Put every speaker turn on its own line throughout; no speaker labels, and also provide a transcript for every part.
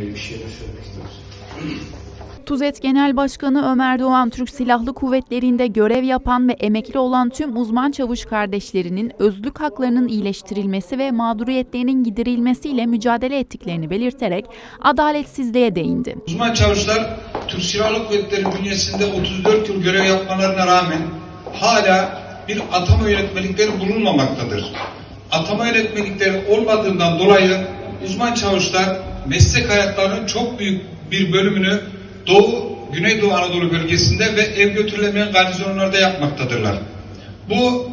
böyle bir şeyler söylemek istiyoruz.
TUZET Genel Başkanı Ömer Doğan, Türk Silahlı Kuvvetleri'nde görev yapan ve emekli olan tüm uzman çavuş kardeşlerinin özlük haklarının iyileştirilmesi ve mağduriyetlerinin giderilmesiyle mücadele ettiklerini belirterek adaletsizliğe değindi.
Uzman çavuşlar Türk Silahlı Kuvvetleri bünyesinde 34 yıl görev yapmalarına rağmen hala bir atama yönetmelikleri bulunmamaktadır. Atama yönetmelikleri olmadığından dolayı uzman çavuşlar meslek hayatlarının çok büyük bir bölümünü Doğu, Güneydoğu Anadolu bölgesinde ve ev götürülemeyen garnizonlarda yapmaktadırlar. Bu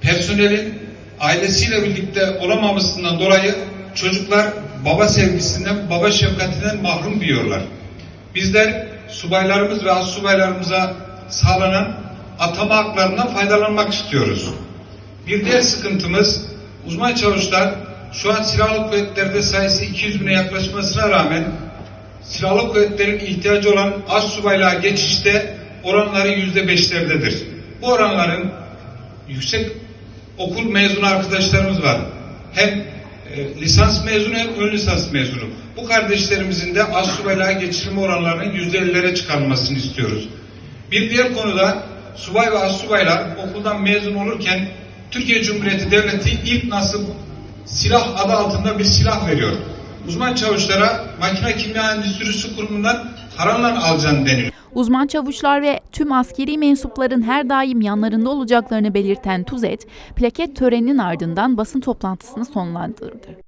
personelin ailesiyle birlikte olamamasından dolayı çocuklar baba sevgisinden, baba şefkatinden mahrum diyorlar. Bizler subaylarımız ve az subaylarımıza sağlanan atama haklarından faydalanmak istiyoruz. Bir diğer sıkıntımız uzman çavuşlar şu an silahlı kuvvetlerde sayısı 200 bine yaklaşmasına rağmen silahlı kuvvetlerin ihtiyacı olan az subaylığa geçişte oranları yüzde beşlerdedir. Bu oranların yüksek okul mezunu arkadaşlarımız var. Hem e, lisans mezunu hem ön lisans mezunu. Bu kardeşlerimizin de az subaylığa geçirme oranlarının yüzde ellilere çıkarılmasını istiyoruz. Bir diğer konuda subay ve az subaylar okuldan mezun olurken Türkiye Cumhuriyeti Devleti ilk nasıl silah adı altında bir silah veriyor. Uzman çavuşlara makine kimya endüstrisi kurumundan paranla alacaksın deniliyor.
Uzman çavuşlar ve tüm askeri mensupların her daim yanlarında olacaklarını belirten TUZET, plaket töreninin ardından basın toplantısını sonlandırdı.